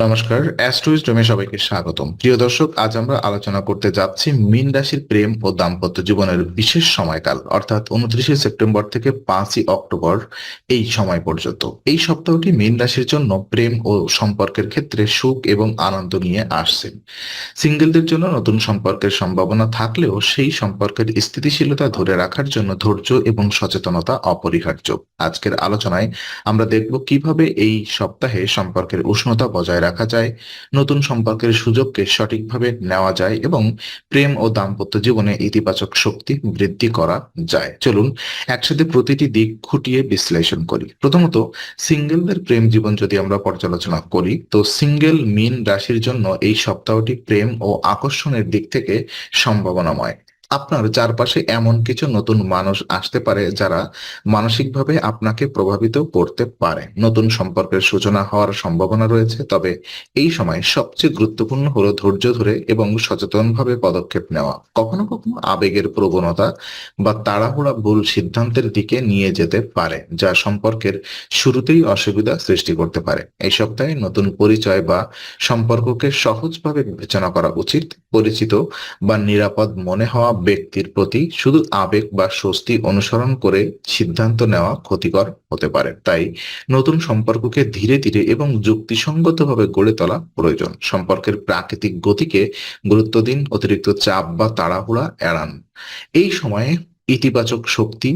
নমস্কার অ্যাস্ট্রোইস্টমে সবাইকে স্বাগতম। প্রিয় দর্শক, আজ আমরা আলোচনা করতে যাচ্ছি মীন রাশির প্রেম ও দাম্পত্য জীবনের বিশেষ সময়কাল, অর্থাৎ উনত্রিশে সেপ্টেম্বর থেকে পাঁচই অক্টোবর এই সময় পর্যন্ত। এই সপ্তাহটি মীন রাশির জন্য প্রেম ও সম্পর্কের ক্ষেত্রে সুখ এবং আনন্দ নিয়ে আসছে। সিঙ্গেলদের জন্য নতুন সম্পর্কের সম্ভাবনা থাকলেও সেই সম্পর্কের স্থিতিশীলতা ধরে রাখার জন্য ধৈর্য এবং সচেতনতা অপরিহার্য। আজকের আলোচনায় আমরা দেখব কীভাবে এই সপ্তাহে সম্পর্কের উষ্ণতা বজায় রাখা যায়, নতুন সম্পর্কের সুযোগকে সঠিকভাবে নেওয়া যায় এবং প্রেম ও দাম্পত্য জীবনে ইতিবাচক শক্তি বৃদ্ধি করা যায়। চলুন একসাথে প্রতিটি দিক খুঁটিয়ে বিশ্লেষণ করি। প্রথমত, সিঙ্গেলদের প্রেম জীবন যদি আমরা পর্যালোচনা করি, তো সিঙ্গেল মিন রাশির জন্য এই সপ্তাহটি প্রেম ও আকর্ষণের দিক থেকে সম্ভাবনাময়। আপনার চারপাশে এমন কিছু নতুন মানুষ আসতে পারে যারা মানসিকভাবে আপনাকে প্রভাবিত করতে পারে। নতুন সম্পর্কের সূচনা হওয়ার সম্ভাবনা রয়েছে, তবে এই সময় সবচেয়ে গুরুত্বপূর্ণ হলো ধৈর্য ধরে এবং সচেতনভাবে পদক্ষেপ নেওয়া। কখনো কখনো আবেগের প্রবণতা বা তাড়াহুড়া ভুল সিদ্ধান্তের দিকে নিয়ে যেতে পারে, যা সম্পর্কের শুরুতেই অসুবিধা সৃষ্টি করতে পারে। এই সপ্তাহে নতুন পরিচয় বা সম্পর্ককে সহজভাবে বিবেচনা করা উচিত। পরিচিত বা নিরাপদ মনে হওয়া ব্যক্তির প্রতি শুধু আবেগ বা স্বস্তি অনুসরণ করে সিদ্ধান্ত নেওয়া ক্ষতিকর হতে পারে। তাই নতুন সম্পর্ককে ধীরে ধীরে এবং যুক্তিসঙ্গতভাবে গড়ে তোলা প্রয়োজন। সম্পর্কের প্রাকৃতিক গতিকে গুরুত্ব দিন, অতিরিক্ত চাপ বা তাড়াহুড়া এড়ান। এই সময়ে ইতিবাচক শক্তি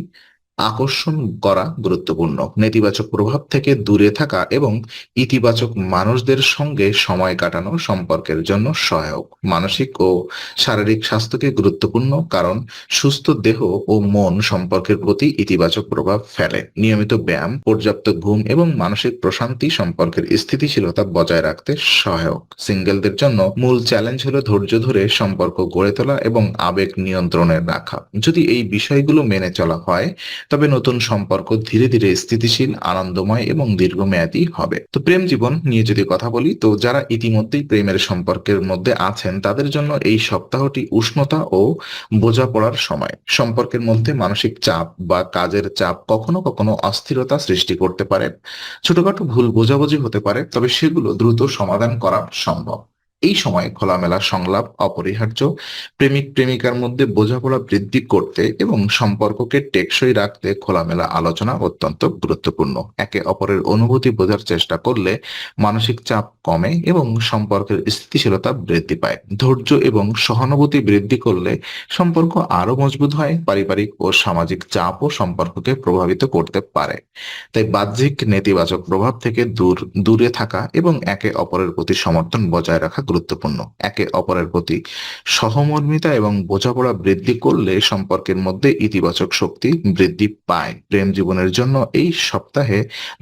আকর্ষণ করা গুরুত্বপূর্ণ। নেতিবাচক প্রভাব থেকে দূরে থাকা এবং ইতিবাচক মানুষদের সঙ্গে সময় কাটানো সম্পর্কের জন্য সহায়ক। মানসিক ও শারীরিক স্বাস্থ্যকে গুরুত্বপূর্ণ কারণ সুস্থ দেহ ও মন সম্পর্কের প্রতি ইতিবাচক প্রভাব ফেলে। নিয়মিত ব্যায়াম, পর্যাপ্ত ঘুম এবং মানসিক প্রশান্তি সম্পর্কের স্থিতিশীলতা বজায় রাখতে সহায়ক। সিঙ্গেলদের জন্য মূল চ্যালেঞ্জ হলো ধৈর্য ধরে সম্পর্ক গড়ে তোলা এবং আবেগ নিয়ন্ত্রণে রাখা। যদি এই বিষয়গুলো মেনে চলা হয় তবে নতুন সম্পর্ক ধীরে ধীরে স্থিতিশীল, আনন্দময় এবং দীর্ঘমেয়াদী হবে। তো প্রেম জীবন নিয়ে যদি কথা বলি, তো যারা ইতিমধ্যেই প্রেমের সম্পর্কের মধ্যে আছেন, তাদের জন্য এই সপ্তাহটি উষ্ণতা ও বোঝাপড়ার সময়। সম্পর্কের মধ্যে মানসিক চাপ বা কাজের চাপ কখনো কখনো অস্থিরতা সৃষ্টি করতে পারে। ছোটখাটো ভুল বোঝাবুঝি হতে পারে, তবে সেগুলো দ্রুত সমাধান করা সম্ভব। এই সময় খোলামেলা সংলাপ, অপরিহার্য, প্রেমিক প্রেমিকার মধ্যে বোঝাপড়া বৃদ্ধি করতে এবং সম্পর্ককে টেকসই রাখতে খোলামেলা আলোচনা অত্যন্ত গুরুত্বপূর্ণ। একে অপরের অনুভূতি বোঝার চেষ্টা করলে মানসিক চাপ কমে এবং সম্পর্কের স্থিতিশীলতা বৃদ্ধি পায়। ধৈর্য এবং সহানুভূতি বৃদ্ধি করলে সম্পর্ক আরও মজবুত হয়, পারিবারিক ও সামাজিক চাপও সম্পর্ককে প্রভাবিত করতে পারে। তাই বাহ্যিক নেতিবাচক প্রভাব থেকে দূর, দূরে থাকা এবং একে অপরের প্রতি সমর্থন বজায় রাখা গুরুত্বপূর্ণ। একে অপরের প্রতি সহমর্মিতা এবং বোঝাপড়া বৃদ্ধি করলে সম্পর্কের মধ্যে ইতিবাচক শক্তি বৃদ্ধি পায়। প্রেম জীবনের জন্য এই সপ্তাহে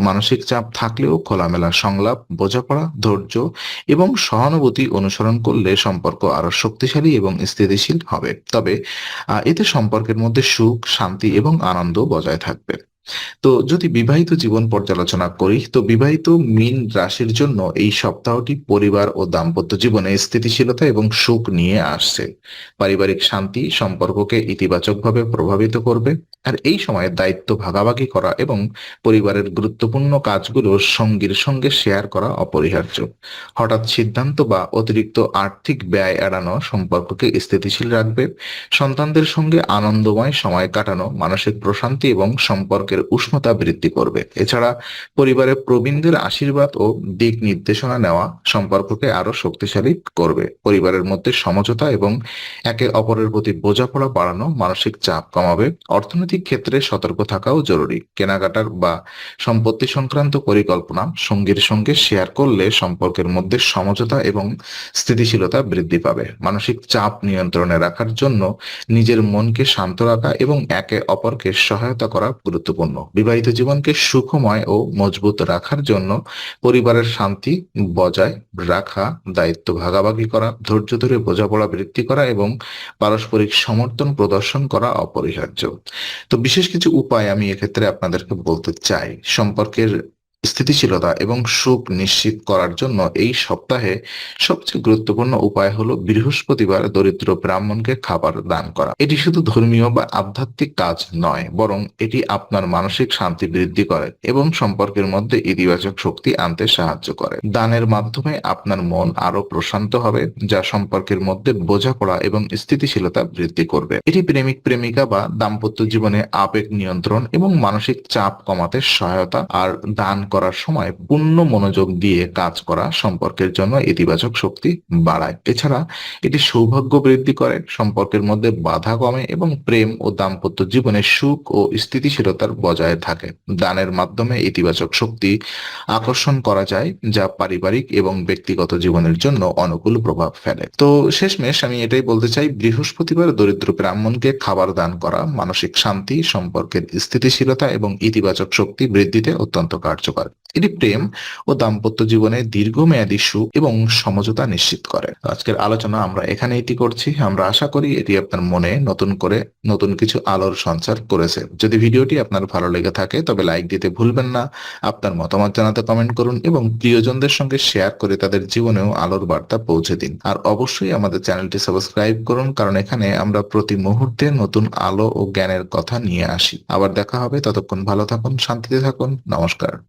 মানসিক চাপ থাকলেও খোলামেলা সংলাপ, বোঝাপড়া, ধৈর্য এবং সহানুভূতি অনুসরণ করলে সম্পর্ক আরও শক্তিশালী এবং স্থিতিশীল হবে। তবে এতে সম্পর্কের মধ্যে সুখ, শান্তি এবং আনন্দ বজায় থাকবে। তো যদি বিবাহিত জীবন পর্যালোচনা করি, তো বিবাহিত মীন রাশির জন্য এই সপ্তাহটি পরিবার ও দাম্পত্য জীবনে স্থিতিশীলতা এবং সুখ নিয়ে আসছে। পারিবারিক শান্তি সম্পর্ককে ইতিবাচকভাবে প্রভাবিত করবে। আর এই সময় দায়িত্ব ভাগাভাগি করা এবং পরিবারের গুরুত্বপূর্ণ কাজগুলো সঙ্গীর সঙ্গে শেয়ার করা অপরিহার্য। হঠাৎ সিদ্ধান্ত বা অতিরিক্ত আর্থিক ব্যয় এড়ানো সম্পর্ককে স্থিতিশীল রাখবে। সন্তানদের সঙ্গে আনন্দময় সময় কাটানো, মানসিক প্রশান্তি এবং সম্পর্কের উষ্ণতা বৃদ্ধি করবে। এছাড়া পরিবারে প্রবীণদের আশীর্বাদ ও দিক নির্দেশনা নেওয়া সম্পর্ককে আরও শক্তিশালী করবে। পরিবারের মধ্যে সমঝোতা এবং একে অপরের প্রতি বোঝাপড়া বাড়ানো মানসিক চাপ কমাবে। অর্থনৈতিক ক্ষেত্রে সতর্ক থাকাও জরুরি। কেনাকাটার বা সম্পত্তি সংক্রান্ত পরিকল্পনা সঙ্গীর সঙ্গে শেয়ার করলে সম্পর্কের মধ্যে সমঝোতা এবং স্থিতিশীলতা বৃদ্ধি পাবে। মানসিক চাপ নিয়ন্ত্রণে রাখার জন্য নিজের মনকে শান্ত রাখা এবং একে অপরকে সহায়তা করা গুরুত্বপূর্ণ। বিবাহিত জীবনকে সুখময় ও মজবুত রাখার জন্য পরিবারের শান্তি বজায় রাখা, দায়িত্ব ভাগাভাগি করা, ধৈর্য ধরে বোঝাপড়া বৃদ্ধি করা এবং পারস্পরিক সমর্থন প্রদর্শন করা অপরিহার্য। তো বিশেষ কিছু উপায় আমি এক্ষেত্রে আপনাদেরকে বলতে চাই। সম্পর্কের স্থিতিশীলতা এবং সুখ নিশ্চিত করার জন্য এই সপ্তাহে সবচেয়ে গুরুত্বপূর্ণ উপায় হলো বৃহস্পতিবার দরিদ্র ব্রাহ্মণকে খাবার দান করা। এটি শুধু ধর্মীয় বা আধ্যাত্মিক কাজ নয়, বরং এটি আপনার মানসিক শান্তি বৃদ্ধি করে এবং সম্পর্কের মধ্যে ইতিবাচক শক্তি আনতে সাহায্য করে। দানের মাধ্যমে আপনার মন আরও প্রশান্ত হবে, যা সম্পর্কের মধ্যে বোঝাপড়া এবং স্থিতিশীলতা বৃদ্ধি করবে। এটি প্রেমিক প্রেমিকা বা দাম্পত্য জীবনে আবেগ নিয়ন্ত্রণ এবং মানসিক চাপ কমাতে সহায়তা আর দান করার সময় পূর্ণ মনোযোগ দিয়ে কাজ করা সম্পর্কের জন্য ইতিবাচক শক্তি বাড়ায়। এছাড়া এটি সৌভাগ্য বৃদ্ধি করে, সম্পর্কের মধ্যে বাধা কমে এবং প্রেম ও দাম্পত্য জীবনে সুখ ও স্থিতিশীলতার বজায় থাকে। দানের মাধ্যমে ইতিবাচক শক্তি আকর্ষণ করা যায়, যা পারিবারিক এবং ব্যক্তিগত জীবনের জন্য অনুকূল প্রভাব ফেলে। তো শেষমেশ আমি এটাই বলতে চাই, বৃহস্পতিবার দরিদ্র ব্রাহ্মণকে খাবার দান করা, মানসিক শান্তি, সম্পর্কের স্থিতিশীলতা এবং ইতিবাচক শক্তি বৃদ্ধিতে অত্যন্ত কার্যকর এটি প্রেম ও দাম্পত্য জীবনে দীর্ঘমেয়াদী সুখ এবং সমঝোতা নিশ্চিত করে। আজকের আলোচনা আমরা এখানে এটি করছি। আমরা আশা করি এটি আপনার মনে নতুন করে নতুন কিছু আলোর সঞ্চার করেছে। যদি ভিডিওটি আপনার ভালো লেগে থাকে, তবে লাইক দিতে ভুলবেন না। আপনার মতামত জানাতে কমেন্ট করুন এবং প্রিয়জনদের সঙ্গে শেয়ার করে তাদের জীবনেও আলোর বার্তা পৌঁছে দিন। আর অবশ্যই আমাদের চ্যানেলটি সাবস্ক্রাইব করুন, কারণ এখানে আমরা প্রতি মুহূর্তে নতুন আলো ও জ্ঞানের কথা নিয়ে আসি। আবার দেখা হবে, ততক্ষণ ভালো থাকুন, শান্তিতে থাকুন। নমস্কার।